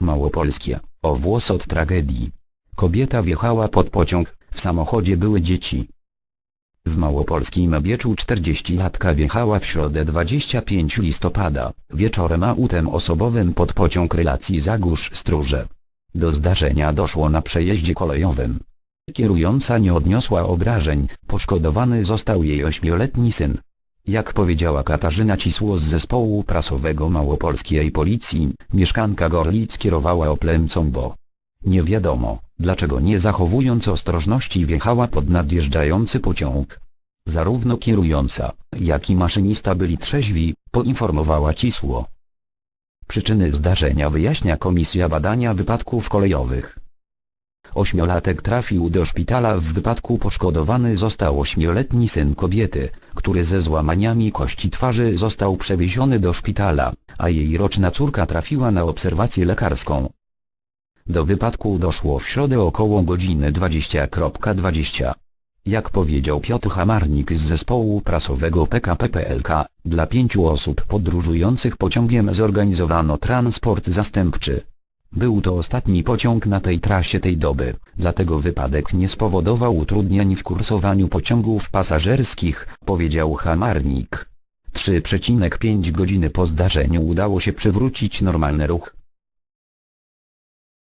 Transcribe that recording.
Małopolskie, o włos od tragedii. Kobieta wjechała pod pociąg, w samochodzie były dzieci. W małopolskim Bieczu 40-latka wjechała w środę 25 listopada, wieczorem autem osobowym pod pociąg relacji Zagórz-Stróże. Do zdarzenia doszło na przejeździe kolejowym. Kierująca nie odniosła obrażeń, poszkodowany został jej ośmioletni syn. Jak powiedziała Katarzyna Cisło z zespołu prasowego małopolskiej policji, mieszkanka Gorlic kierowała Oplem bo nie wiadomo, dlaczego nie zachowując ostrożności wjechała pod nadjeżdżający pociąg. Zarówno kierująca, jak i maszynista byli trzeźwi, poinformowała Cisło. Przyczyny zdarzenia wyjaśnia Komisja Badania Wypadków Kolejowych. Ośmiolatek trafił do szpitala w wypadku poszkodowany został ośmioletni syn kobiety, który ze złamaniami kości twarzy został przewieziony do szpitala, a jej roczna córka trafiła na obserwację lekarską. Do wypadku doszło w środę około godziny 20.20. Jak powiedział Piotr Hamarnik z zespołu prasowego PKP PLK, dla pięciu osób podróżujących pociągiem zorganizowano transport zastępczy. Był to ostatni pociąg na tej trasie tej doby, dlatego wypadek nie spowodował utrudnień w kursowaniu pociągów pasażerskich, powiedział Hamarnik. 3,5 godziny po zdarzeniu udało się przywrócić normalny ruch.